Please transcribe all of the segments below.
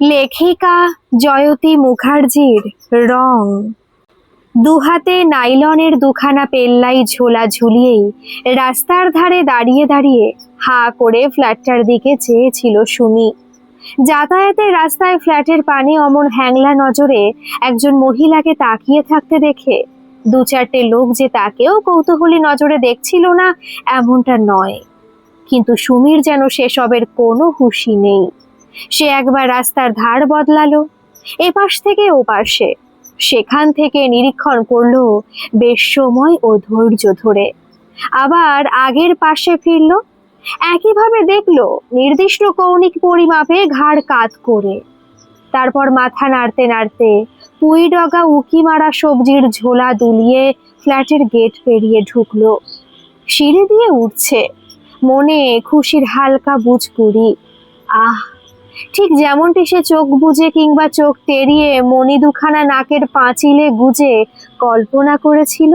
লেখিকা জয়তী মুখার্জির রং। দুহাতে নাইলনের দুখানা পেল্লাই ঝোলা ঝুলিয়েই রাস্তার ধারে দাঁড়িয়ে দাঁড়িয়ে হা করে ফ্ল্যাটটার দিকে চেয়েছিল সুমি। যাতায়াতের রাস্তায় ফ্ল্যাটের পানে অমন হ্যাংলা নজরে একজন মহিলাকে তাকিয়ে থাকতে দেখে দু চারটে লোক যে তাকেও কৌতূহলী নজরে দেখছিল না, এমনটা নয়। কিন্তু সুমির যেন সেসবের কোনো হুশি নেই। সে একবার রাস্তার ধার বদলালো। এপাশ থেকে ওপাশে। সেখান থেকে নিরীক্ষণ করল বেশ সময় ও ধৈর্য ধরে। আবার আগের পাশে ফিরল। একইভাবে দেখল নির্দিষ্ট কৌণিক পরিমাপে ঘাড় কাত করে। তারপর মাথা নাড়তে নাড়তে পুই ডগা উকি মারা সবজির ঝোলা দুলিয়ে ফ্ল্যাটের গেট পেরিয়ে ঢুকলো। সিঁড়ি দিয়ে উঠছে। মনে খুশির হালকা বুঝকুড়ি আহ ঠিক যেমনটি সে চোখ বুজে কিংবা চোখ টেরিয়ে মণি দুখানা নাকের পাঁচিলে গুজে কল্পনা করেছিল,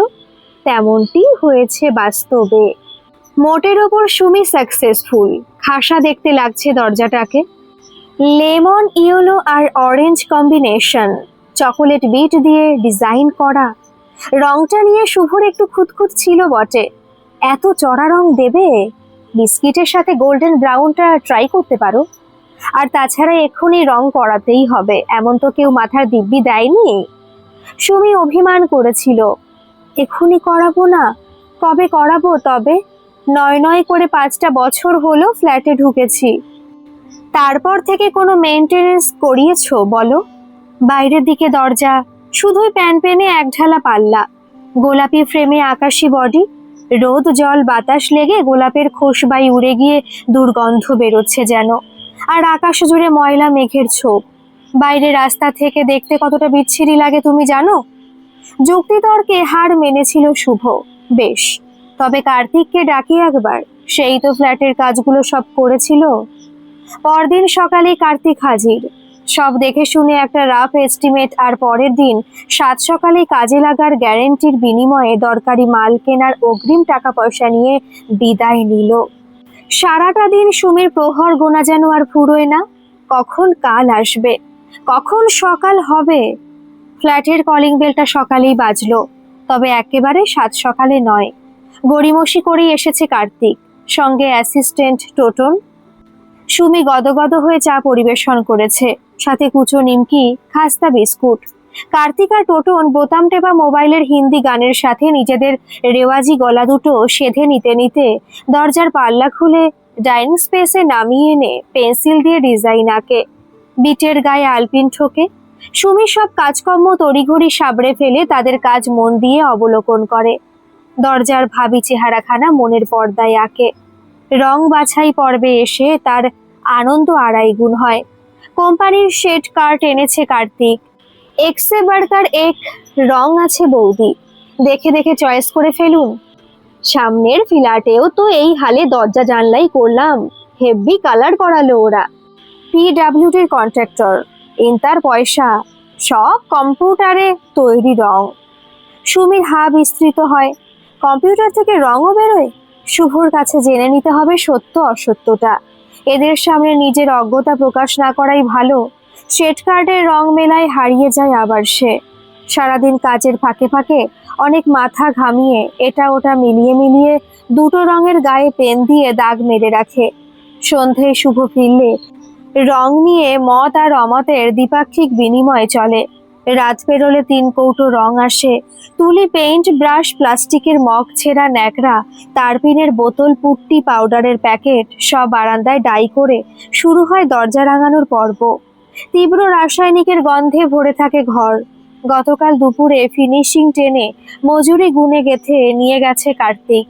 তেমনটি হয়েছে বাস্তবে। মোটের ওপর সুমি সাকসেসফুল, খাসা দেখতে লাগছে দরজাটাকে। লেমন, ইয়েলো আর অরেঞ্জ কম্বিনেশন, চকোলেট বিট দিয়ে ডিজাইন করা। রংটা নিয়ে শুভর একটু খুঁতখুত ছিল বটে। এত চড়া রং দেবে? বিস্কিটের সাথে গোল্ডেন ব্রাউনটা ট্রাই করতে পারো। আর তাছাড়া এক্ষুনি রং করাতেই হবে। এমন তো কেউ মাথার দিব্যি দেয়নি? সুমি অভিমান করেছিল। এক্ষুনি করাবো না? কবে করাবো তবে? নয় নয় করে পাঁচটা বছর হলো ফ্ল্যাটে ঢুকেছি। তারপর থেকে কোনো মেনটেনেন্স করিয়েছো বলো? বাইরের দিকে দরজা, শুধুই প্যান পেনে এক ঢালা পাল্লা। গোলাপি ফ্রেমে আকাশি বডি, রোদ, জল, বাতাস লেগে গোলাপের খোসবাই উড়ে গিয়ে দুর্গন্ধ বেরোচ্ছে যেন। আর আকাশ জুড়ে ময়লা মেঘের ছোপ। বাইরে রাস্তা থেকে দেখতে কতটা বিচ্ছিরি লাগে তুমি জানো? যুক্তিতর্কে হার মেনেছিল শুভ, বেশ। তবে কার্তিককে ডাকি একবার, সেই তো ফ্ল্যাটের কাজগুলো সব করেছিল। পরদিন সকালে কার্তিক হাজির। সব দেখে শুনে একটা রাফ এস্টিমেট আর পরের দিন সাত সকালে কাজে লাগার গ্যারেন্টির বিনিময়ে দরকারি মাল কেনার অগ্রিম টাকা পয়সা নিয়ে বিদায় নিল। সারাটা দিন সুমির প্রহর গোনা যেন আর ফুরোয় না। কখন কাল আসবে? কখন সকাল হবে? ফ্ল্যাটের কলিং বেলটা সকালেই বাজলো, তবে একেবারে সাত সকালে নয়। গড়িমসি করেই এসেছে কার্তিক, সঙ্গে অ্যাসিস্ট্যান্ট টোটন। সুমি গদগদ হয়ে চা পরিবেশন করেছে, সাথে কুচো নিমকি, খাস্তা বিস্কুট। কার্তিক আর টোটন বোতাম টেপা মোবাইলের হিন্দি গানের সাথে নিজেদের রেওয়াজি গলা দুটো সেধে নিতে নিতে দরজার পাল্লা খুলে ডাইনিং স্পেসে নামিয়ে এনে পেন্সিল দিয়ে ডিজাইন আঁকে। বিটের গায়ে আলপিন ঠোকে। সুমি সব কাজকর্ম তড়িঘড়ি সাবড়ে ফেলে তাদের কাজ মন দিয়ে অবলোকন করে। দরজার ভাবি চেহারাখানা মনের পর্দায় আঁকে। রং বাছাই পর্বে এসে তার আনন্দ আড়াই গুণ হয়। কোম্পানির শেড কার্ট এনেছে কার্তিক। এক্সে বার্কার এক রং আছে বৌদি। দেখে দেখে চয়েস করে ফেলুন। সামনের ফ্ল্যাটেও তো এই হালে দরজা জানলাই করলাম। হেভি কালার করালো ওরা। পিডাব্লিউডির কন্ট্রাক্টর ইন্টার পয়সা। সব কম্পিউটারে তৈরি রং। সুমির হা বিস্তৃত হয়। কম্পিউটার থেকে রঙও বেরোয়। শুভর কাছে জেনে নিতে হবে সত্য অসত্যটা। এদের সামনে নিজের অজ্ঞতা প্রকাশ না করাই ভালো। শেড কার্ডের রং মেলায় হারিয়ে যায় আবার সে। সারাদিন কাজের ফাঁকে ফাঁকে অনেক মাথা ঘামিয়ে এটা ওটা মিলিয়ে মিলিয়ে দুটো রঙের গায়ে পেন দিয়ে দাগ মেরে রাখে। সন্ধে শুভ ফিরলে রং নিয়ে মত আর অমতের দ্বিপাক্ষিক বিনিময় চলে। রাত পেরোলে তিন কৌটো রং আসে। তুলি পেইন্ট, ব্রাশ, প্লাস্টিকের মগ ছেঁড়া ন্যাকড়া, তারপিনের বোতল, পুট্টি, পাউডারের প্যাকেট সব বারান্দায় ডাই করে শুরু হয় দরজা রাঙানোর পর্ব। তীব্র রাসায়নিকের গন্ধে ভরে থাকে ঘর। গতকাল দুপুরে ফিনিশিং টেনে মজুরি গুনে গেথে নিয়ে গেছে কার্তিক।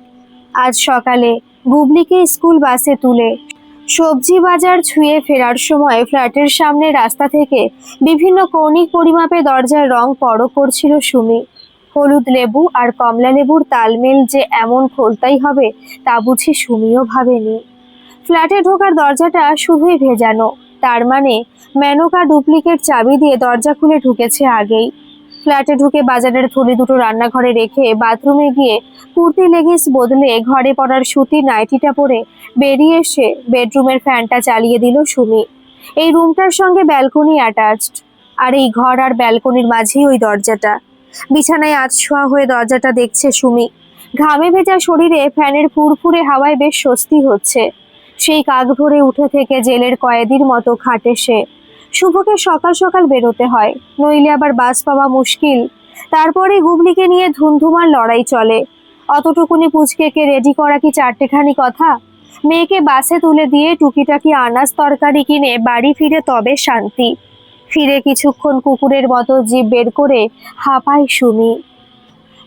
আজ সকালে গুবলিকে স্কুল বাসে তুলে সবজি বাজার ছুঁয়ে ফেরার সময় ফ্ল্যাটের সামনে রাস্তা থেকে বিভিন্ন কৌণিক পরিমাপে দরজার রং পরখ করছিল সুমি। হলুদ লেবু আর কমলা লেবুর তালমেল যে এমন খোলতাই হবে তা বুঝি সুমিও ভাবেনি। ফ্ল্যাটে ঢোকার দরজাটা শুধুই ভেজানো। তার মানে মেনকা ডুপ্লিকেট চাবি দিয়ে দরজা খুলে ঢুকেছে আগেই। ফ্ল্যাটে ঢুকে বাজারের থলি দুটো রান্নাঘরে রেখে বাথরুমে গিয়ে কুর্তি লেগিংস বদলে ঘরে পড়ার সুতির নাইটিটা পরে বেরিয়ে এসে বেডরুমের ফ্যানটা চালিয়ে দিল সুমি। এই রুমটার সঙ্গে ব্যালকনি অ্যাটাচড। আর এই ঘর আর ব্যালকনির মাঝেই ওই দরজাটা। বিছানায় আধশোয়া হয়ে দরজাটা দেখছে সুমি। ঘামে ভেজা শরীরে ফ্যানের ফুরফুরে হাওয়ায় বেশ স্বস্তি হচ্ছে। সেই কাক ভরে উঠে থেকে জেলের কয়েদির মতো খাটে সে। শুভকে সকাল সকাল বেরোতে হয়, নইলে আবার বাস পাওয়া মুশকিল। তারপরে গুবলিকে নিয়ে ধুমধুমার লড়াই চলে। অতটুকুনি পুচকেকে রেডি করা কি চারটেখানি কথা? মেয়েকে বাসে তুলে দিয়ে টুকিটাকি আনাজ তরকারি কিনে বাড়ি ফিরে তবে শান্তি। ফিরে কিছুক্ষণ কুকুরের মতো জিভ বের করে হাঁপায় সুমি।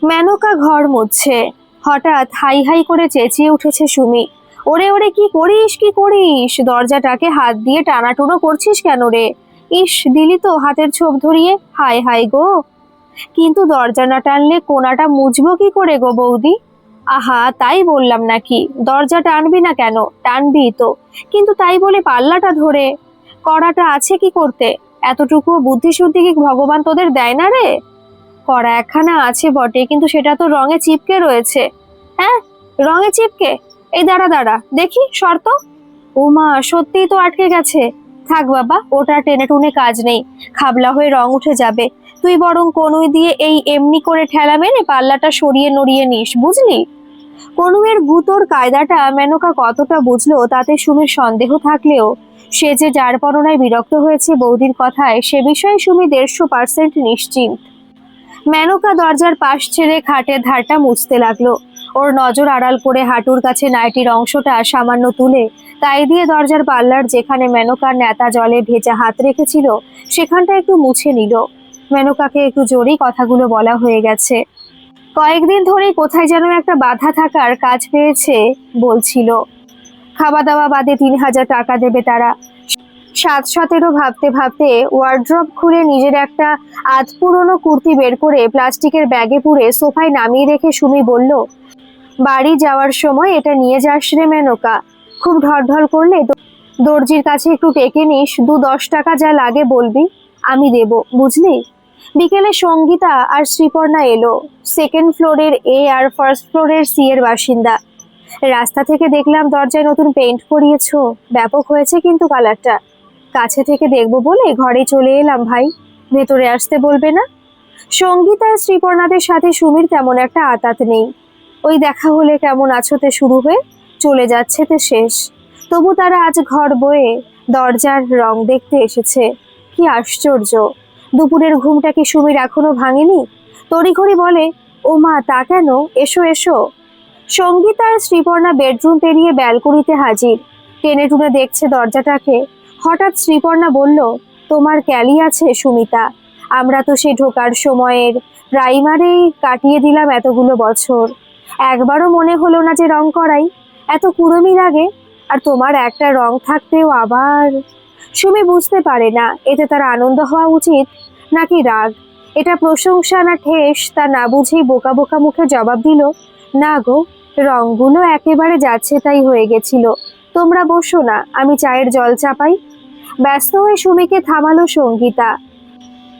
মেনকা ঘর মুছছে। হঠাৎ হাই হাই করে চেঁচিয়ে উঠেছে সুমি। ওরে ওরে, কি করিস কি করিস? দরজাটাকে হাত দিয়ে টানাটুনো করছিস কেন রে? ইস, দিলি তো হাতের ছোপ ধরিয়ে। হাই হাই গো। কিন্তু দরজা না টানলে কোনাটা মুছবো কি করে গো বৌদি? আহা, তাই বললাম নাকি। দরজা টানবি না কেন? টানবি তো। কিন্তু তাই বলে পাল্লাটা ধরে। কড়াটা আছে কি করতে? এতটুকু বুদ্ধি শুদ্ধি কি ভগবান তোদের দেয় না রে? কড়া একখানা আছে বটে, কিন্তু সেটা তো রঙে চিপকে রয়েছে। হ্যাঁ? রঙে চিপকে? এই দাঁড়া দাঁড়া, দেখি, শর্ত? ওমা, সত্যিই তো আটকে গেছে। থাক বাবা, ওটা টেনে টুনে কাজ নেই। খাবলা হয়ে রং উঠে যাবে। তুই বরং কনুই দিয়ে এই এমনি করে ঠেলা মেরে পাল্লাটা সরিয়ে নড়িয়ে নিস, বুঝলি? কনুয়ের গুতোর কায়দাটা মেনকা কতটা বুঝলো, তাতে সুমির সন্দেহ থাকলেও সে যে যার পরনায় বিরক্ত হয়েছে বৌদির কথায়, সে বিষয়ে সুমি দেড়শো পার্সেন্ট নিশ্চিন্ত। মেনকা দরজার পাশ ছেড়ে খাটের ধারটা মুছতে লাগল। ওর নজর আড়াল করে হাঁটুর কাছে নাইটির অংশটা সামান্য তুলে তাই দিয়ে দরজার পাল্লার যেখানে মেনকার নেতা জলে ভেজা হাত রেখেছিল, সেখানটা একটু মুছে নিল। মেনকাকে একটু জোরেই কথাগুলো বলা হয়ে গেছে। কয়েকদিন ধরেই কোথায় যেন একটা বাধা থাকার কাজ পেয়েছে, বলছিল। খাওয়া দাওয়া বাদে তিন হাজার টাকা দেবে তারা। সাত সতেরো ভাবতে ভাবতে ওয়ার্ড্রপ খুলে নিজের একটা আধ পুরনো কুর্তি বের করে প্লাস্টিকের ব্যাগে পুরে সোফায় নামিয়ে রেখে সুমি বলল, বাড়ি যাওয়ার সময় এটা নিয়ে যাস রে মেনকা। খুব ঢলঢল করলে দর্জির কাছে একটু টেকে নিস, দু দশ টাকা যা লাগে বলবি, আমি দেব, বুঝলি? বিকেলে সঙ্গীতা আর শ্রীপর্ণা এলো সেকেন্ড ফ্লোরের এ আর ফার্স্ট ফ্লোরের সি এর বাসিন্দা। রাস্তা থেকে দেখলাম দরজায় নতুন পেইন্ট করিয়েছো ব্যাপক হয়েছে কিন্তু কালারটা কাছে থেকে দেখব বলে ঘরে চলে এলাম ভাই। ভেতরে আসতে বলবে না? সঙ্গীতা আর শ্রীপর্ণাদের সাথে সুমির তেমন একটা আতাত নেই। ওই দেখা হলে কেমন আছোতে শুরু হয়ে চলে যাচ্ছে তে শেষ। তবু তারা আজ ঘর বয়ে দরজার রং দেখতে এসেছে। কি আশ্চর্য! দুপুরের ঘুমটা কি সুমির এখনও ভাঙেনি? তড়িঘড়ি বলে, ও মা, তা কেন? এসো এসো। সঙ্গীতা আর শ্রীপর্ণা বেডরুম পেরিয়ে ব্যালকনিতে হাজির। টেনে টুনে দেখছে দরজাটাকে। হঠাৎ শ্রীপর্ণা বলল, তোমার ক্যালি আছে, সুমিতা। আমরা তো সে ঢোকার সময়ের প্রাইমারেই কাটিয়ে দিলাম এতগুলো বছর। একবারও মনে হলো না যে রং করাই। এত কুড়মি লাগে। আর তোমার একটা রং থাকতেও আবার সুমি বুঝতে পারে না, এতে তার আনন্দ হওয়া উচিত নাকি রাগ? এটা প্রশংসা না ঠেস, তা না বুঝেই বোকা বোকা মুখে জবাব দিল, না গো, রংগুলো একেবারে যাচ্ছে তাই হয়ে গেছিল। তোমরা বসো না, আমি চায়ের জল চাপাই। ব্যস্ত হয়ে সুমিকে থামালো সঙ্গীতা।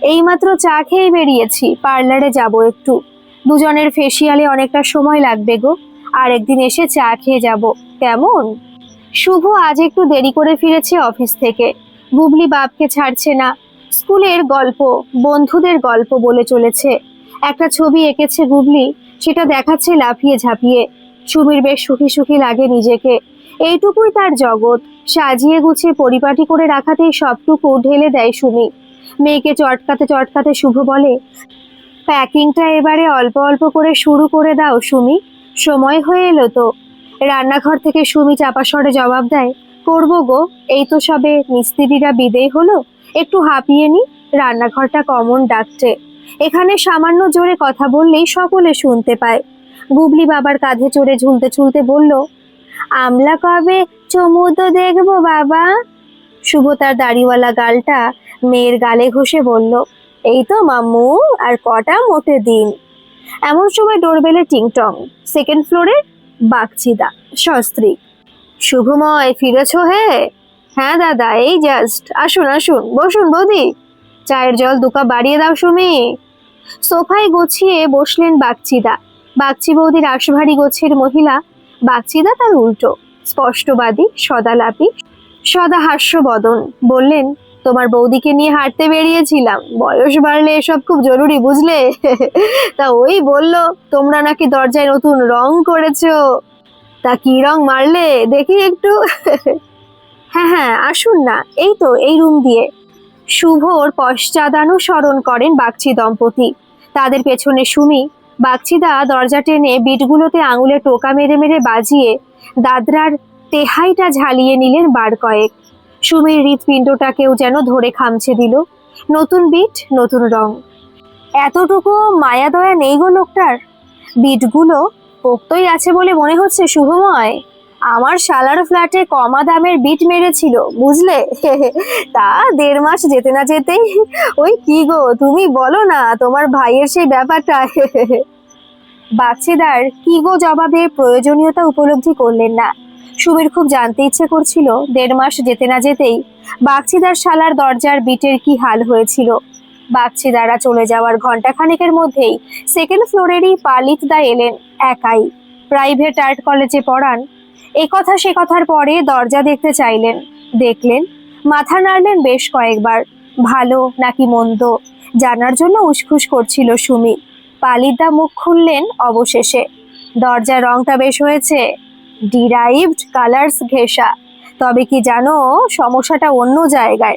এইমাত্র চা খেয়ে বেরিয়েছি, পার্লারে যাব একটু। দুজনের ফেসিয়ালে অনেকটা সময় লাগবে গো। আর একদিন এসে চা খেয়ে যাব। কেমন? শুভ আজ একটু দেরি করে ফিরেছে অফিস থেকে। বুবলি বাপকে ছাড়ছে না। স্কুলের গল্প, বন্ধুদের গল্প বলে চলেছে। একটা ছবি এঁকেছে গুবলি সেটা দেখাচ্ছে লাফিয়ে ঝাঁপিয়ে। সুমির বেশ সুখী সুখী লাগে নিজেকে। এইটুকুই তার জগৎ। সাজিয়ে গুছিয়ে পরিপাটি করে রাখাতেই সবটুকু ঢেলে দেয় সুমি। মেয়েকে চটকাতে চটকাতে শুভ বলে, প্যাকিংটা এবারে অল্প অল্প করে শুরু করে দাও সুমি। সময় হয়ে এলো তো। রান্নাঘর থেকে সুমি চাপা স্বরে জবাব দেয়, করব গো, এই তো সবে মিস্ত্রিরা বিদেয় হলো। একটু হাঁপিয়ে নি, রান্নাঘরটা কমন ডাকছে। এখানে সামান্য জোরে কথা বললেই সকলে শুনতে পায়। বুবলি বাবার কাঁধে চড়ে ঝুলতে ঝুলতে বলল, আমলা কবে তো দেখব, বাবা। শুভ তার দাড়িওয়ালা গালটা মেয়ের গালে ঘষে বলল, এই তো মাম্মু, আর কটা মোটে দিন? এমন সময় ডোরবেলে টিংটং সেকেন্ড ফ্লোরে বাগচিদা, সস্ত্রী। শুভময়, ফিরেছ হে? হ্যাঁ দাদা, এই জাস্ট আসুন আসুন, বসুন বৌদি। চায়ের জল দুকা বাড়িয়ে দাও সুমি। সোফায় গুছিয়ে বসলেন বাগচিদা। বাগচি বৌদির আশভারী গোছের মহিলা, বাগচিদা তার উল্টো। স্পষ্টবাদী, সদালাপি সদা হাস্যবদন বললেন, তোমার বৌদিকে নিয়ে হাঁটতে বেরিয়েছিলাম। বয়স বাড়লে এসব খুব জরুরি, বুঝলে? তা ওই বলল, তোমরা নাকি দরজায় নতুন রং করেছ। তা কি রং মারলে? দেখি একটু। হ্যাঁ হ্যাঁ আসুন না, এই তো, এই রুম দিয়ে। শুভর পশ্চাদানুসরণ করেন বাগচি দম্পতি। তাদের পেছনে সুমি, বাগচিদা দরজা টেনে বিটগুলোতে আঙুলে টোকা মেরে মেরে বাজিয়ে দাদরার তেহাইটা ঝালিয়ে নিলেন বার কয়েক। সুমির হৃৎপিণ্ডটাকেও যেন ধরে খামছে দিল। নতুন বিট, নতুন রং। এতটুকু মায়া দয়া নেই গো লোকটার? বিটগুলো পোক্তই আছে বলে মনে হচ্ছে শুভময়। আমার শালার ফ্ল্যাটে কমা দামের বিট মেরেছিল, বুঝলে? তা দেড় মাস যেতে না যেতেই, ওই কি গো, তুমি বলো না, তোমার ভাইয়ের সেই ব্যাপারটা। বাচ্চিদার কি গো প্রয়োজনীয়তা উপলব্ধি করলেন না। সুমির খুব জানতে ইচ্ছে করছিল, দেড় মাস যেতে না যেতেই বাগচিদার শালার দরজার বিটের কি হাল হয়েছিল। বাগচিদারা চলে যাওয়ার ঘন্টাখানেকের মধ্যেই সেকেন্ড ফ্লোরেরই পালিত দা এলেন একাই। প্রাইভেট আর্ট কলেজে পড়ান। এ কথা সে কথার পরে দরজা দেখতে চাইলেন। দেখলেন, মাথা নাড়লেন বেশ কয়েকবার। ভালো নাকি মন্দ? জানার জন্য উসখুস করছিল সুমি। পালিদা মুখ খুললেন অবশেষে। দরজার রংটা বেশ হয়েছে। ডিরাইভড কালার্স ঘেঁষা। তবে কি জানো, সমস্যাটা অন্য জায়গায়।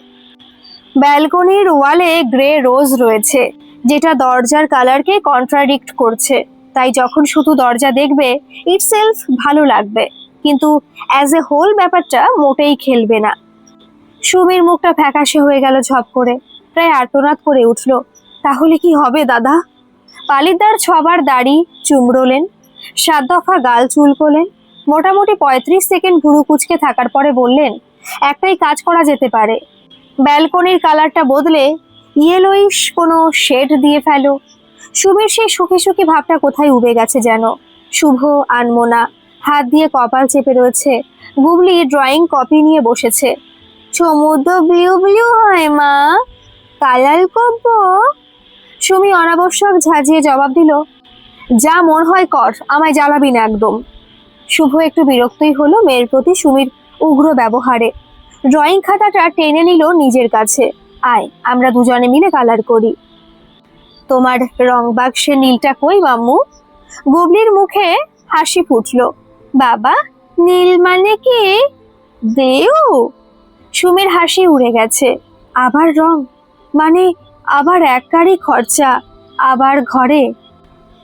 ব্যালকনির ওয়ালে গ্রে রোজ রয়েছে, যেটা দরজার কালারকে কন্ট্রাডিক্ট করছে। তাই যখন শুধু দরজা দেখবে, ইটসেলফ ভালো লাগবে। কিন্তু অ্যাজ এ হোল ব্যাপারটা মোটেই খেলবে না। সুমির মুখটা ফ্যাকাশে হয়ে গেল ঝপ করে। প্রায় আর্তনাদ করে উঠল, তাহলে কি হবে, দাদা? পালিদার ছবার দাড়ি চুমড়োলেন, সাত দফা গাল চুলকোলেন, মোটামুটি পঁয়ত্রিশ সেকেন্ড ভুরু কুচকে থাকার পরে বললেন, একটাই কাজ করা যেতে পারে। ব্যালকনির কালারটা বদলে ইয়েলোইশ কোনো শেড দিয়ে ফেলো। শুভের সেই সুখী সুখী ভাবটা কোথায় উবে গেছে যেন? শুভ, আনমোনা, হাত দিয়ে কপাল চেপে রয়েছে। গুবলি ড্রয়িং কপি নিয়ে বসেছে। সমুদ্র ব্লিউ ব্লিউ, হয় মা! কালার করব সুমি অনাবশ্যক ঝাঁঝিয়ে জবাব দিল, যা মন হয় কর, আমায় জ্বালাবি না একদম। শুভ একটু বিরক্তই হলো মেয়ের প্রতি সুমির উগ্র ব্যবহারে। ড্রয়িং খাতাটা টেনে নিল নিজের কাছে। আয়, আমরা দুজনে মিলে কালার করি। তোমার রং বাক্সে নীলটা কই মাম্মু? গুবলির মুখে হাসি ফুটল। বাবা, নীল মানে কি? দেউ? সুমির হাসি উড়ে গেছে। আবার রং? মানে আবার এককারই খরচা, আবার ঘরে।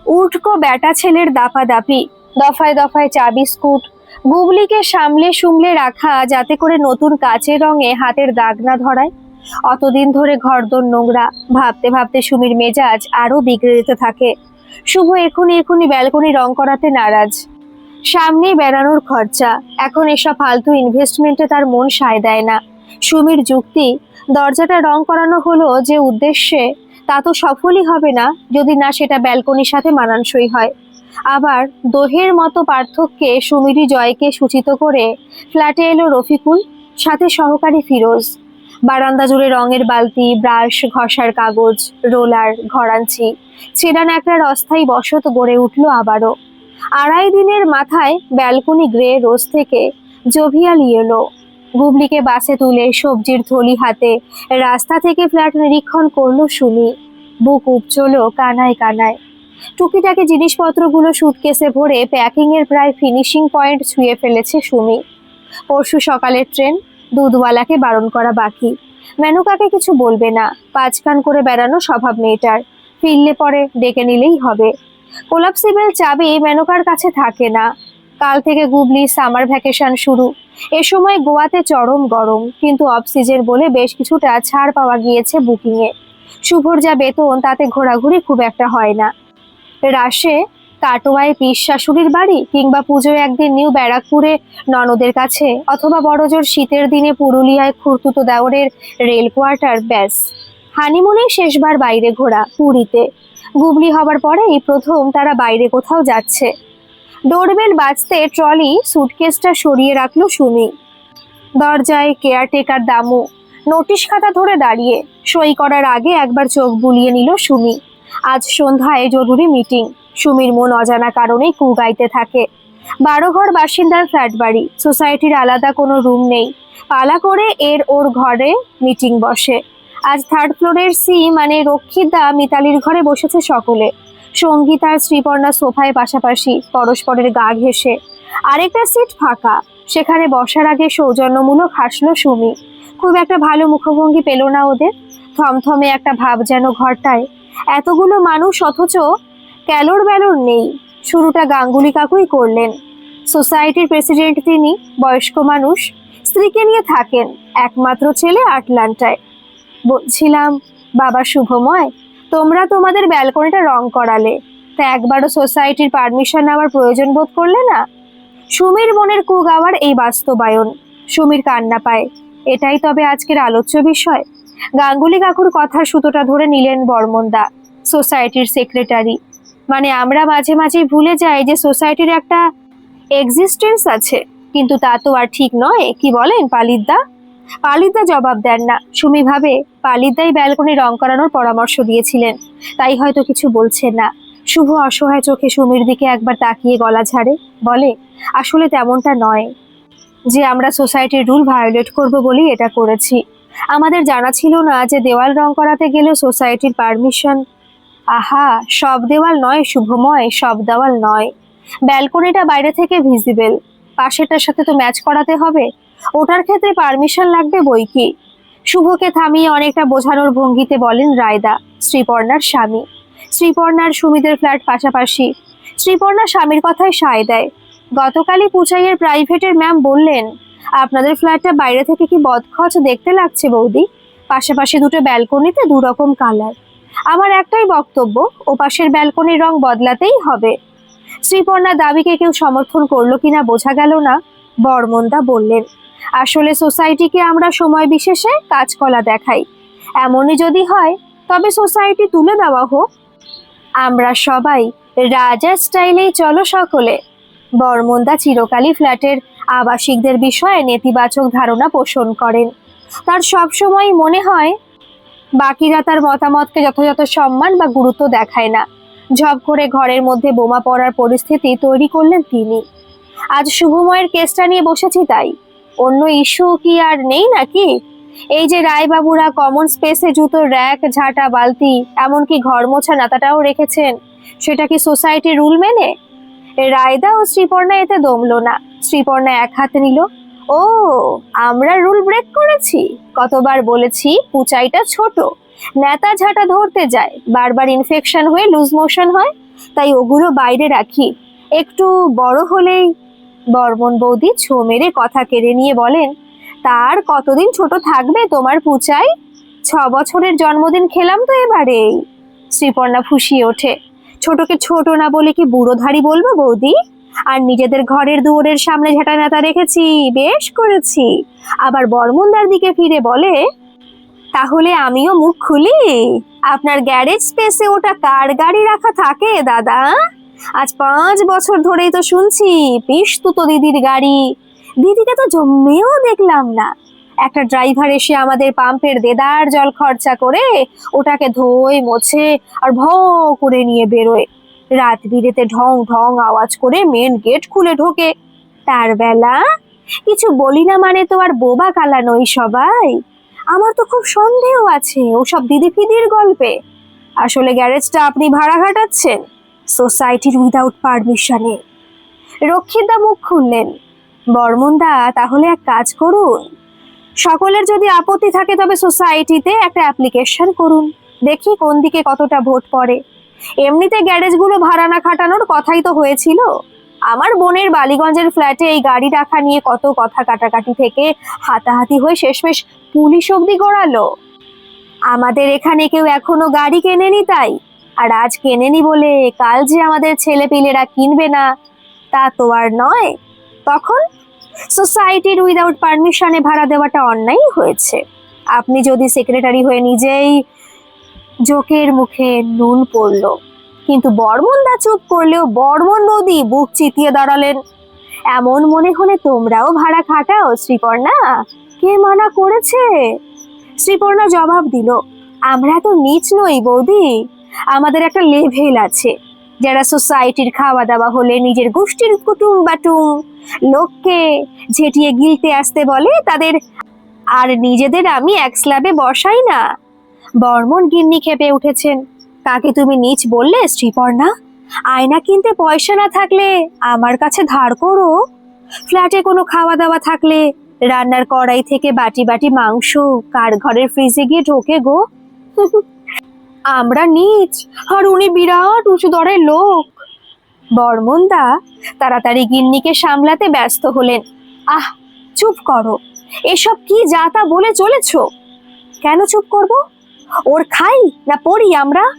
উঠকো ব্যাটা ছেলের দাপাদাপি, দফায় দফায় চা বিস্কুট, গুবলিকে সামলে সুমলে রাখা যাতে করে নতুন কাচের রঙে হাতের দাগ না ধরায়। অতদিন ধরে ঘরদোর নোংরা, ভাবতে ভাবতে সুমির মেজাজ আরও বিগড়ে যেতে থাকে। শুভ এখনই এখনই ব্যালকনি রং করাতে নারাজ। সামনেই বেড়ানোর খরচা, এখন এসব ফালতু ইনভেস্টমেন্টে তার মন সায় দেয় না। সুমির যুক্তি, দরজাটা রং করানো হলো যে উদ্দেশ্যে, তা তো সফলই হবে না যদি না সেটা ব্যালকনির সাথে মানানসই হয়। আবার দোহের মতো পার্থক্যে সুমিরি জয়কে সূচিত করে ফ্ল্যাটে এলো রফিকুল, সাথে সহকারী ফিরোজ। বারান্দা জুড়ে রঙের বালতি, ব্রাশ, ঘষার কাগজ, রোলার, ঘরাঞ্চি, ছেঁড়া ন্যাকড়ার অস্থায়ী বসত গড়ে উঠল আবারও। আড়াই দিনের মাথায় ব্যালকনি গ্রে রোজ থেকে জভিয়াল এলো গুবলিকে বাসে তুলে সবজির থলি হাতে রাস্তা থেকে ফ্ল্যাট নিরীক্ষণ করল সুমি। বুক উপচলো কানায় কানায়। টুকিটাকি জিনিসপত্রগুলো সুটকেসে ভরে প্যাকিং এর প্রায় ফিনিশিং পয়েন্ট ছুঁয়ে ফেলেছে সুমি। পরশু সকালের ট্রেন, দুধওয়ালাকে বারণ করা বাকি। মেনুকাকে কিছু বলবে না পাঁচকান করে বেড়ানো স্বভাব মেয়েটার। ফিরলে পরে ডেকে নিলেই হবে। কোলাপসিবেল চাবি মেনকার কাছে থাকে না। কাল থেকে গুবলি সামার ভ্যাকেশন শুরু। এ সময় গোয়াতে চরম গরম, কিন্তু অফ সিজন বলে বেশ কিছুটা ছাড় পাওয়া গিয়েছে বুকিংয়ে শুভর যা বেতন, তাতে ঘোরাঘুরি খুব একটা হয় না। রাশে, কাটোয়ায় পিস শাশুড়ির বাড়ি কিংবা পুজোয় একদিন নিউ ব্যারাকপুরে ননদের কাছে, অথবা বড়জোর শীতের দিনে পুরুলিয়ায় খুরতুতো দেওরের রেল কোয়ার্টার ব্যাস। হানিমুনেই শেষবার বাইরে ঘোরা, পুরীতে। গুবলি হবার পরে এই প্রথম তারা বাইরে কোথাও যাচ্ছে। ডোরবেল বাজতে ট্রলি সুটকেসটা সরিয়ে রাখল সুমি। দরজায় কেয়ারটেকার দামু, নোটিশ খাতা ধরে দাঁড়িয়ে, সই করার আগে একবার চোখ বুলিয়ে নিল সুমি। আজ সন্ধ্যায় জরুরি মিটিং, সুমির মন অজানা কারণেই কু গাইতে থাকে। বারো ঘর বাসিন্দার ফ্ল্যাট বাড়ি, সোসাইটির আলাদা কোনো রুম নেই। পালা করে এর ওর ঘরে মিটিং বসে। আজ থার্ড ফ্লোরের সি মানে রক্ষিতা মিতালির ঘরে বসেছে সকলে। সংগীত আর শ্রীপর্ণা সোফায় পাশাপাশি পরস্পরের গা ঘেঁষে। আরেকটা সিট ফাঁকা, সেখানে বসার আগে সৌজন্যমূলক হাসলো সুমি। খুব একটা ভালো মুখভঙ্গি পেল না ওদের। থমথমে একটা ভাব যেন ঘরটায়। এতগুলো মানুষ অথচ ক্যালোর ব্যালোর নেই। শুরুটা গাঙ্গুলি কাকুই করলেন। সোসাইটির প্রেসিডেন্ট তিনি, বয়স্ক মানুষ, স্ত্রীকে নিয়ে থাকেন, একমাত্র ছেলে আটলান্টায়। বলছিলাম, বাবা শুভময়? তোমরা তোমাদের ব্যালকনিটা রং করালে। তা একবারও সোসাইটির পারমিশন নেওয়ার প্রয়োজন বোধ করলে না? সুমির মনের কুগাওয়ার এই বাস্তবায়ন, সুমির কান্না পায়। এটাই তবে আজকের আলোচ্য বিষয়। গাঙ্গুলি কাকুর কথার সুতোটা ধরে নিলেন বর্মনদা, সোসাইটির সেক্রেটারি। মানে আমরা মাঝে মাঝে ভুলে যাই যে সোসাইটির একটা এক্সিস্টেন্স আছে, কিন্তু তা তো আর ঠিক নয়, কি বলেন পালিতদা? পালিতদা জবাব দেন না। সুমি ভাবে পালিতদাই ব্যালকনি রং করানোর পরামর্শ দিয়েছিলেন। তাই হয়তো কিছু বলছেন না। শুভ অসহায় চোখে সুমির দিকে একবার তাকিয়ে গলা ঝাড়ে, বলে, আসলে তেমনটা নয় যে আমরা সোসাইটির রুল ভায়োলেট করব বলেই এটা করেছি। আমাদের জানা ছিল না যে দেওয়াল রং করাতে গেলে সোসাইটির পারমিশন আহা, সব দেওয়াল নয়, শুভময়, সব দেওয়াল নয়। ব্যালকনিটা বাইরে থেকে ভিজিবেল। পাশেটার সাথে তো ম্যাচ করাতে হবে। ওটার ক্ষেত্রে পারমিশন লাগবে বই কি? শুভকে থামিয়ে অনেকটা বোঝানোর ভঙ্গিতে বলেন রায়দা, শ্রীপর্ণার স্বামী। শ্রীপর্ণার সুমিদের ফ্ল্যাট পাশাপাশি। শ্রীপর্ণা স্বামীর কথায় সায় দেয়। গতকালই পুচাইয়ের প্রাইভেটের ম্যাম বললেন, আপনাদের ফ্ল্যাটটা বাইরে থেকে কি বদখচ দেখতে লাগছে বৌদি? পাশাপাশি দুটো ব্যালকনিতে দু রকম কালার। আমার একটাই বক্তব্য ও পাশের ব্যালকনির রং বদলাতেই হবে। শ্রীপর্ণা দাবিকে কেউ সমর্থন করল কিনা বোঝা গেল না, বর্মনদা বললেন। আসলে সোসাইটিকে আমরা সময় বিশেষে কাজকলা দেখাই। এমনই যদি হয়, তবে সোসাইটি তুলে দেওয়া হোক। আমরা সবাই রাজা স্টাইলেই চলো সকলে। বর্মনদা চিরকালই ফ্ল্যাটের আবাসিকদের বিষয়ে নেতিবাচক ধারণা পোষণ করেন। তার সবসময় মনে হয়, বাকিরা তার মতামতকে যথাযথ সম্মান বা গুরুত্ব দেখায় না। ঝপ করে ঘরের মধ্যে বোমা পড়ার পরিস্থিতি তৈরি করলেন তিনি। আজ শুভময়ের কেসটা নিয়ে বসেছি তাই। অন্য ইস্যু কি আর নেই নাকি? এই যে রায়বাবুরা কমন স্পেসে জুতো র্যাক ঝাঁটা, বালতি, এমনকি ঘর মোছা নাতাটাও রেখেছেন, সেটা কি সোসাইটির রুল মেনে? রায়দা ও শ্রীপর্ণা এতে দমলো না, শ্রীপর্ণা এক হাতে নিল, ও, আমরা রুল ব্রেক করেছি, কতবার বলেছি পুচাইটা ছোট, নেতা ঝাঁটা ধরতে যায়, বারবার ইনফেকশন হয়ে লুজ মোশন হয়, তাই ওগুলো বাইরে রাখি, একটু বড় হলেই বর্মন বৌদি ছো মেরে কথা কেড়ে নিয়ে বলেন, তার কতদিন ছোট থাকবে তোমার পুচাই? ছ বছরের জন্মদিন খেলাম তো এবারেই শ্রীপর্ণা ফুসিয়ে ওঠে। ছোটকে ছোট না বলে কি বুড়োধারী বলব বৌদি? আর নিজেদের ঘরের দুয়ারের সামনে ঝাঁটা নাতা রেখেছি, বেশ করেছি। আবার বর্মনদার দিকে ফিরে বলে, তাহলে আমিও মুখ খুলি? আপনার গ্যারেজ স্পেসে ওটা কার গাড়ি রাখা থাকে, দাদা? আজ পাঁচ বছর ধরেই তো শুনছি পিস্তুত দিদির গাড়ি। দিদিকে তো জন্মেও দেখলাম না। একটা ড্রাইভার এসে আমাদের পাম্পের দেদার জল খরচা করে ওটাকে ধোয়, মোছে আর ভ করে নিয়ে বেরোয়। রাত বিরেতে ঢং ঢং আওয়াজ করে মেন গেট খুলে ঢোকে। তার বেলা? কিছু বলি না মানে তো আর বোবা কালা নই সবাই। আমার তো খুব সন্দেহ আছে ওসব দিদি ফিদির গল্পে। আসলে গ্যারেজটা আপনি ভাড়া খাটাচ্ছেন সোসাইটির উইদাউট পারমিশনে। রক্ষিতা মুখ খুললেন। বর্মনদা, তাহলে এক কাজ করুন। সকলের যদি আপত্তি থাকে তবে সোসাইটিতে একটা অ্যাপ্লিকেশন করুন। দেখি কোন দিকে কতটা ভোট পড়ে। এমনিতে গ্যারেজগুলো ভাড়া না খাটানোর কথাই তো হয়েছিল। আমার বোনের বালিগঞ্জের ফ্ল্যাটে এই গাড়ি রাখা নিয়ে কত কথা কাটাকাটি থেকে হাতাহাতি হয়ে শেষমেশ পুলিশ অবধি গড়ালো। আমাদের এখানে কেউ এখনও গাড়ি কেনেনি তাই। আর আজ কেনেনি বলে? কাল যে আমাদের ছেলেপিলেরা কিনবে না, তা তো আর নয়। তখন সোসাইটির উইদাউট পারমিশনে ভাড়া দেওয়াটা অন্যায় হয়েছে। আপনি যদি সেক্রেটারি হয়ে নিজেই জোকের মুখে নুন পড়ল, কিন্তু বর্মন দা চুপ করলেও বর্মন বৌদি বুক চিতিয়ে দাঁড়ালেন। এমন মনে হলে তোমরাও ভাড়া খাটাও, শ্রীপর্ণা। কে মানা করেছে? শ্রীপর্ণা জবাব দিল, আমরা তো নিচ নই বৌদি। আমাদের একটা লেভেল আছে। যারা সোসাইটির খাওয়া দাওয়া হলে নিজের গোষ্ঠীর কুটুম বাটুম লোককে ঝেঁটিয়ে গিলতে আসতে বলে, তাদের আর নিজেদের আমি এক স্ল্যাবে বসাই না। বর্মন গিন্নি খেপে উঠেছেন। কাকে তুমি নিচ বললে, শ্রীপর্ণা? আয়না কিনতে পয়সা না থাকলে আমার কাছে ধার করো। ফ্ল্যাটে কোনো খাওয়া দাওয়া থাকলে রান্নার কড়াই থেকে বাটি বাটি মাংস কার ঘরের ফ্রিজে গিয়ে ঢোকে গো। আমরা নিচ আর উনি বিরাট উঁচু দরের লোক। বর্মনদা তাড়াতাড়ি গিন্নিকে সামলাতে ব্যস্ত হলেন। আহ, চুপ করো। এসব কি যা তা বলে চলেছো? কেন চুপ করব? ওর খাই না পড়ি আমরা?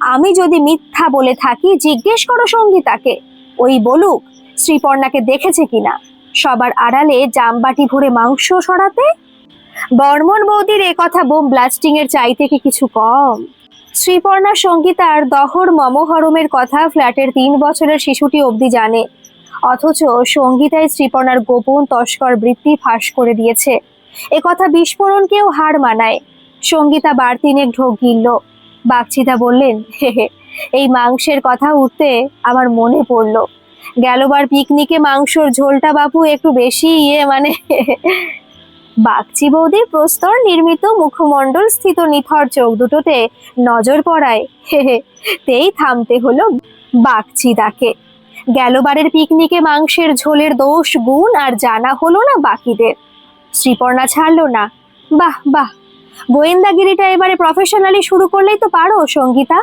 আমি যদি মিথ্যা বলে থাকি, জিজ্ঞেস করো সঙ্গীতাকে। ওই বলুক, শ্রীপর্ণাকে দেখেছে কিনা? সবার আড়ালে জামবাটি ভরে মাংস সরাতে? বর্মন বৌদির এ কথা বোম ব্লাস্টিং এর চাইতে কি কিছু কম। শ্রীপর্ণা সঙ্গীতার দহর মমহরমের কথা ফ্ল্যাটের তিন বছরের শিশুটি অবধি জানে। অথচ সঙ্গীতায় শ্রীপর্ণার গোপন তস্কর বৃত্তি ফাঁস করে দিয়েছে। এ কথা বিস্ফোরণকেও হার মানায়। সঙ্গীতা বার তিনেক ঢোক গিলল। বাগচিতা বললেন, হে হে, এই মাংসের কথা উঠতে আমার মনে পড়ল। গেলবার পিকনিকে মাংসর ঝোলটা বাপু একটু বেশি ইয়ে মানে বাগচি বৌদির প্রস্তর নির্মিত মুখমণ্ডল স্থিত নিথর চোখ দুটোতে নজর পড়ায়। তেই থামতে হলো বাগচি দাকে গেলবারের পিকনিকে মাংসের ঝোলের দোষ গুণ আর জানা হলো না বাকিদের। শ্রীপর্ণা ছাড়লো না। বাহ বাহ, গোয়েন্দাগিরিটা এবারে প্রফেশনালি শুরু করলেই তো পারো, সঙ্গীতা।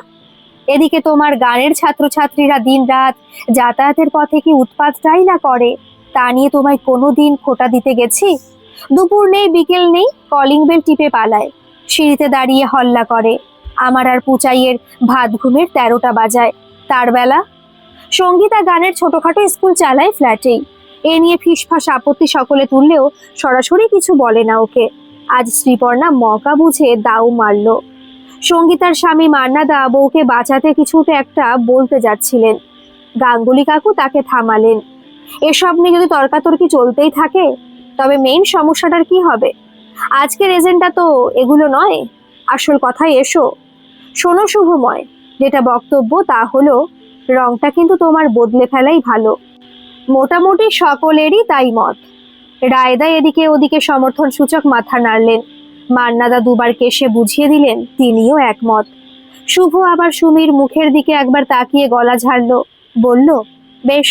এদিকে তোমার গানের ছাত্রছাত্রীরা দিন রাত যাতায়াতের পথে কি উৎপাতটাই না করে? তা নিয়ে তোমায় কোনো দিন খোটা দিতে গেছি? দুপুর নেই, বিকেল নেই, কলিং বেল টিপে পালায়। সিঁড়িতে দাঁড়িয়ে হল্লা করে। আমার আর পুচাইয়ের ভাত ঘুমের তেরোটা বাজায়। তার বেলা সঙ্গীতা গানের ছোটখাটো স্কুল চালায় ফ্ল্যাটেই। এ নিয়ে ফিসফাস আপত্তি সকলে তুললেও সরাসরি কিছু বলে না ওকে। আজ শ্রীপর্ণা মকা বুঝে দাও মারল। সঙ্গীতার স্বামী মান্নাদা বউকে বাঁচাতে কিছুটা একটা বলতে যাচ্ছিলেন। গাঙ্গুলি কাকু তাকে থামালেন। এসব নিয়ে যদি তর্কাতর্কি চলতেই থাকে তবে মেইন সমস্যাটার কি হবে? আজকের এজেন্ডা তো এগুলো নয়। আসল কথায় এসো। শোনো শুভময়, যেটা বক্তব্য তা হলো, রংটা কিন্তু তোমার বদলে ফেলাই ভালো। মোটামুটি সকলেরই তাই মত। রায়দা এদিকে ওদিকে সমর্থন সূচক মাথা নাড়লেন। মান্নাদা দুবার কেশে বুঝিয়ে দিলেন, তিনিও একমত। শুভ আবার সুমির মুখের দিকে একবার তাকিয়ে গলা ঝাড়ল। বলল, বেশ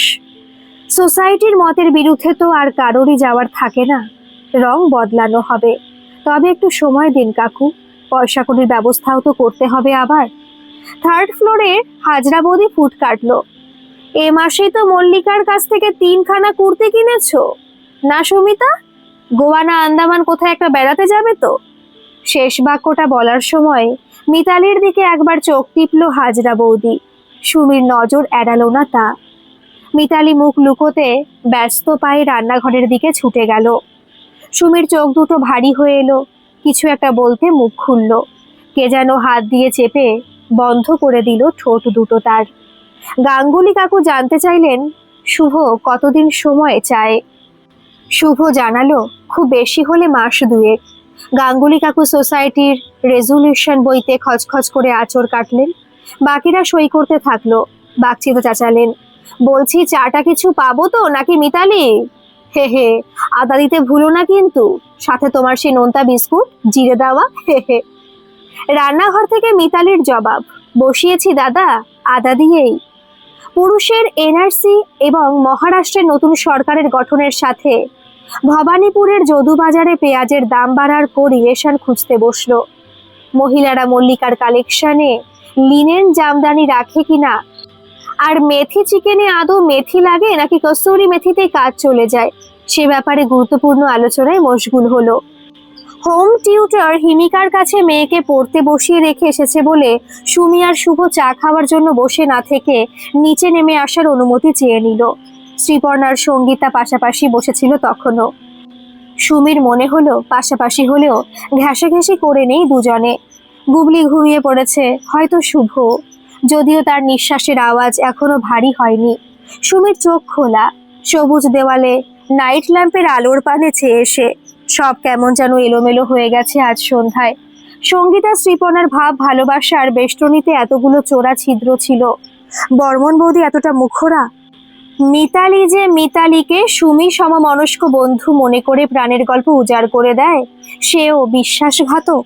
সোসাইটির মতের বিরুদ্ধে তো আর কারোরই যাওয়ার থাকে না। রং বদলানো হবে। তবে একটু সময় দিন, কাকু। পয়সা কড়ির ব্যবস্থাও তো করতে হবে আবার। থার্ড ফ্লোরে হাজরা বৌদি ফুট কাটলো। এ মাসেই তো মল্লিকার কাছ থেকে তিনখানা কুর্তি কিনেছো? না, সুমিতা? গোয়া না আন্দামান কোথায় একটা বেড়াতে যাবে তো? শেষ বাক্যটা বলার সময় মিতালির দিকে একবার চোখ টিপল হাজরা বৌদি। সুমির নজর এড়ালো না তা। মিতালি মুখ লুকোতে ব্যস্ত পায়ে রান্নাঘরের দিকে ছুটে গেল। সুমির চোখ দুটো ভারী হয়ে এলো। কিছু একটা বলতে মুখ খুলল। কে যেন হাত দিয়ে চেপে বন্ধ করে দিল ঠোঁট দুটো তার। গাঙ্গুলি কাকু জানতে চাইলেন, শুভ কতদিন সময় চায়? শুভ জানালো, খুব বেশি হলে মাস দুয়েক। গাঙ্গুলি কাকু সোসাইটির রেজুলিউশন বইতে খচখচ করে আঁচড় কাটলেন। বাকিরা সই করতে থাকল। বাকচিত চাচালেন। বলছি, চাটা কিছু পাবো তো, নাকি মিতালি? হে হে, আদা দিতে ভুলো না কিন্তু। সাথে তোমার সেই নোনতা বিস্কুট, জিরে দেওয়া, হে হে। রান্নাঘর থেকে মিতালির জবাব, বসিয়েছি দাদা, আদা দিয়েই। পুরুষের এনআরসি এবং মহারাষ্ট্রের নতুন সরকারের গঠনের সাথে, ভবানীপুরের যদুবাজারে পেঁয়াজের দাম বাড়ার পর কোরিলেশন খুঁজতে বসল। মহিলারা মল্লিকার কালেকশনে লিনেন জামদানি রাখে কিনা আর মেথি চিকেনে আদৌ মেথি লাগে নাকি কস্তুরি মেথিতে কাজ চলে যায়? সে ব্যাপারে গুরুত্বপূর্ণ আলোচনায় মশগুল হলো। হোম টিউটর হিমিকার কাছে মেয়েকে পড়তে বসিয়ে রেখে এসেছে বলে সুমি আর শুভ চা খাওয়ার জন্য বসে না থেকে নিচে নেমে আসার অনুমতি চেয়ে নিল। শ্রীপর্ণার সঙ্গীতা পাশাপাশি বসেছিল তখনও। সুমির মনে হলো, পাশাপাশি হলেও ঘেঁষাঘেঁষি করে নেই দুজনে। গুবলি ঘুমিয়ে পড়েছে, হয়তো শুভ। যদিও তার নিঃশ্বাসের আওয়াজ এখনও ভারী হয়নি। সুমির চোখ খোলা, সবুজ দেওয়ালে নাইট ল্যাম্পের আলোর পানে চেয়ে এসে, সব কেমন যেন এলোমেলো হয়ে গেছে আজ সন্ধ্যায়। সঙ্গীতা শ্রীপনার ভাব ভালোবাসার বেষ্টনীতে এতগুলো চোরা ছিদ্র ছিল। বর্মন বৌদি এতটা মুখরা? মিতালি যে মিতালিকে সুমি সমমনস্ক বন্ধু মনে করে প্রাণের গল্প উজাড় করে দেয়, সেও বিশ্বাসঘাতক?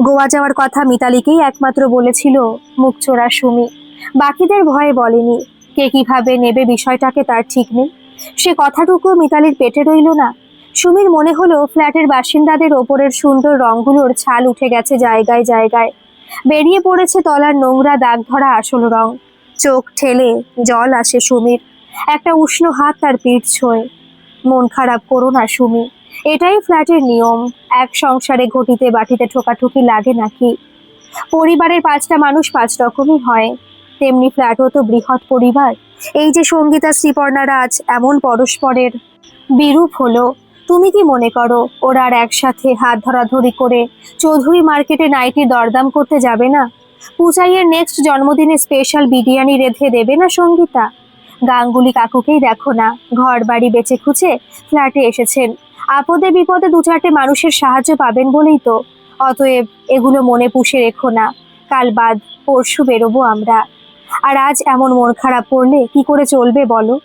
গোয়া যাওয়ার কথা মিতালিকেই একমাত্র বলেছিল মুখচোরা সুমি। বাকিদের ভয়ে বলেনি, কে কীভাবে নেবে বিষয়টাকে তার ঠিক নেই? সে কথাটুকু মিতালির পেটে রইল না। সুমির মনে হলো ফ্ল্যাটের বাসিন্দাদের ওপরের সুন্দর রঙগুলোর ছাল উঠে গেছে জায়গায় জায়গায়। বেরিয়ে পড়েছে তলার নোংরা দাগ ধরা আসল রং। চোখ ঠেলে জল আসে সুমির। একটা উষ্ণ হাত তার পিঠ ছোঁয়। মন খারাপ করো না সুমি। এটাই ফ্ল্যাটের নিয়ম। এক সংসারে ঘটিতে বাটিতে ঠোকাঠুকি লাগে নাকি? পরিবারের পাঁচটা মানুষ পাঁচ রকমই হয়। তেমনি ফ্ল্যাটও তো বৃহৎ পরিবার। এই যে সঙ্গীতা শ্রীপর্ণা রাজ এমন পরস্পরের বিরূপ হলো, তুমি কি মনে করো ওরা আর একসাথে হাত ধরাধরি করে চৌধুরী মার্কেটে নাইটি দরদাম করতে যাবে না? পূজাইয়ের নেক্সট জন্মদিনে স্পেশাল বিরিয়ানি রেধে দেবে না সঙ্গীতা? গাঙ্গুলি কাকুকেই দেখো না ঘর বাড়ি বেচে খুঁজে ফ্ল্যাটে এসেছেন। আপদে বিপদে দু চারটে মানুষের সাহায্য পাবেন বলেই তো। অতএব এগুলো মনে পুষে রেখো না। কাল বাদ, পরশু বেরোবো আমরা। আর আজ এমন মন খারাপ করলে কি করে চলবে বলো?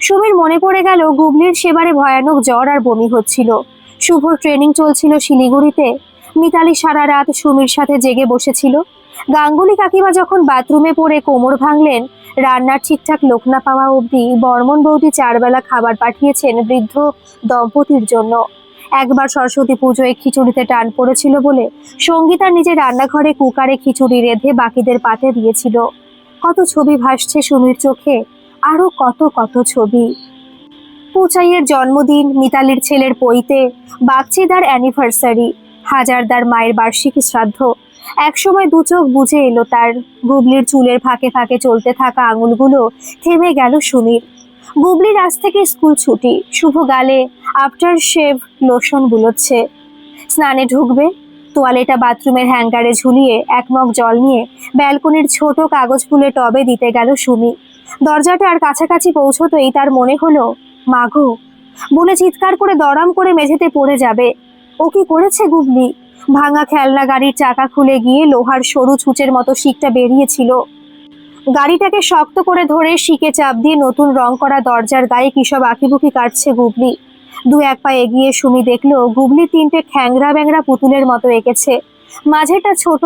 সুমির মনে পড়ে গেল গুগলির সেবারে ভয়ানক জ্বর আর বমি হচ্ছিল। শুভর ট্রেনিং চলছিল শিলিগুড়িতে। মিতালি সারা রাত সুমির সাথে জেগে বসেছিল। গাঙ্গুলি কাকিমা যখন বাথরুমে পড়ে কোমর ভাঙলেন রান্নার ঠিকঠাক লোক না পাওয়া অবধি বর্মন বৌদি চারবেলা খাবার পাঠিয়েছেন বৃদ্ধ দম্পতির জন্য। একবার সরস্বতী পুজোয় খিচুড়িতে টান পড়েছিল বলে সঙ্গীতা নিজে রান্নাঘরে কুকারে খিচুড়ি রেঁধে বাকিদের পাতে দিয়েছিল। কত ছবি ভাসছে সুমির চোখে, আরও কত কত ছবি। পুচাইয়ের জন্মদিন, মিতালির ছেলের পইতে বাগচিদার অ্যানিভার্সারি হাজারদার মায়ের বার্ষিকী শ্রাদ্ধ একসময় দু চোখ বুঝে এলো তার গুবলির চুলের ফাঁকে ফাঁকে চলতে থাকা আঙুলগুলো থেমে গেল সুমির। গুবলির আজ থেকে স্কুল ছুটি। শুভ গালে আফটার শেভ লোশন বুলোচ্ছে। স্নানে ঢুকবে। তোয়ালেটা বাথরুমের হ্যাঙ্গারে ঝুলিয়ে এক মগ জল নিয়ে ব্যালকনির ছোট কাগজ ফুলে টবে দিতে গেল সুমি। দরজাটা আর কাছাকাছি পৌঁছতেই তার মনে হলো মাগো বলে চিৎকার করে দরাম করে মেঝেতে পড়ে যাবে। ও কি করেছে গুবলি ভাঙা খেলনা গাড়ির চাকা খুলে গিয়ে লোহার সরু ছুঁচের মতো শিকটা বেরিয়েছিল। গাড়িটাকে শক্ত করে ধরে শিকে চাপ দিয়ে নতুন রং করা দরজার গায়ে কিসব আঁকিবুকি কাটছে গুবলি দু এক পা এগিয়ে সুমি দেখল গুবলি তিনটে খ্যাংরা ব্যাংরা পুতুলের মতো এঁকেছে। মাঝেটা ছোট,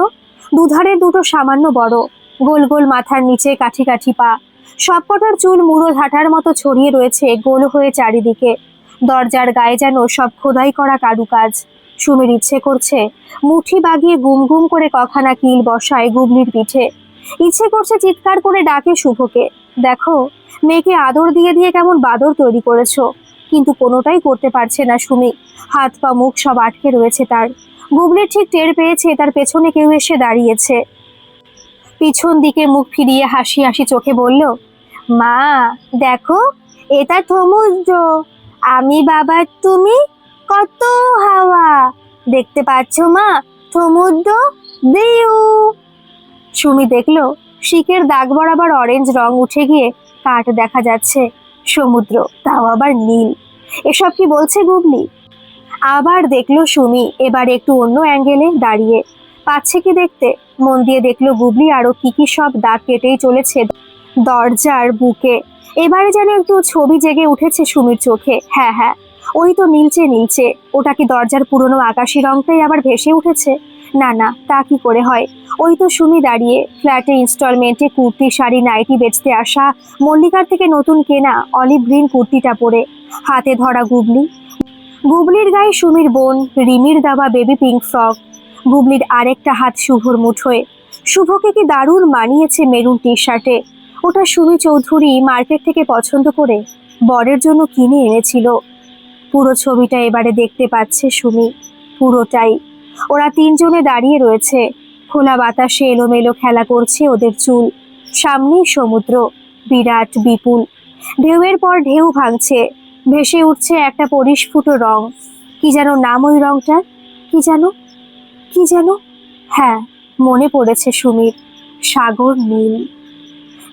দুধারে দুটো সামান্য বড়। গোল গোল মাথার নিচে কাঠি কাঠি পা। সবকটার চুল মুড়ো ঝাঁটার মতো ছড়িয়ে রয়েছে গোল হয়ে চারিদিকে। দরজার গায়ে যেন সব খোদাই করা কারুকাজ। সুমির ইচ্ছে করছে। মুঠি বাগিয়ে গুম গুম করে কখানা কিল বসায় গুবলির পিঠে। ইচ্ছে করছে চিৎকার করে ডাকে শুভকে। দেখো, মেয়েকে আদর দিয়ে দিয়ে কেমন বাদর তৈরি করেছ। কিন্তু কোনোটাই করতে পারছে না সুমি। হাত পা মুখ সব আটকে রয়েছে তার। গুগলির ঠিক টের পেয়েছে তার পেছনে কেউ এসে দাঁড়িয়েছে। পিছন দিকে মুখ ফিরিয়ে হাসি হাসি চোখে বলল, মা, দেখো, এটা সমুদ্র আমি বাবা, তুমি কত হাওয়া। দেখতে পাচ্ছ মা, সমুদ্র দিউ সুমি দেখল শিকের দাগ বরাবর অরেঞ্জ রং উঠে গিয়ে কাঠ দেখা যাচ্ছে, সমুদ্র তাও আবার নীল। এসব কি বলছে গুগলি? আবার দেখল সুমি, এবার একটু অন্য অ্যাঙ্গেলে দাঁড়িয়ে। পাচ্ছে কি দেখতে? মন দিয়ে দেখল গুবলি আরও কি কি সব দাগ কেটেই চলেছে দরজার বুকে। এবারে যেন একটু ছবি জেগে উঠেছে সুমির চোখে। হ্যাঁ হ্যাঁ ওই তো নীলচে নীলচে। ওটা কি দরজার পুরনো আকাশি রংটাই আবার ভেসে উঠেছে? না না, তা কি করে হয়? ওই তো সুমি দাঁড়িয়ে ফ্ল্যাটে ইনস্টলমেন্টে কুর্তি, শাড়ি, নাইটি বেচতে আসা মল্লিকার থেকে নতুন কেনা অলিভ গ্রিন কুর্তিটা পরে। হাতে ধরা গুবলি। গুবলির গায়ে সুমির বোন, রিমির দাবা বেবি পিঙ্ক ফ্রক। গুবলির আরেকটা হাত শুভর মুঠোয়। শুভকে কি দারুণ মানিয়েছে মেরুন টি শার্টে ওটা সুমি চৌধুরী মার্কেট থেকে পছন্দ করে বরের জন্য কিনে এনেছিল। পুরো ছবিটা এবারে দেখতে পাচ্ছে সুমি, পুরোটাই। ওরা তিনজনে দাঁড়িয়ে রয়েছে। খোলা বাতাসে এলোমেলো খেলা করছে ওদের চুল। সামনেই সমুদ্র, বিরাট বিপুল। ঢেউয়ের পর ঢেউ ভাঙছে। ভেসে উঠছে একটা পরিস্ফুট রং। কি যেন নাম ওই রংটার কি যেন? কি যেন? হ্যাঁ মনে পড়েছে সুমির। সাগর নীল।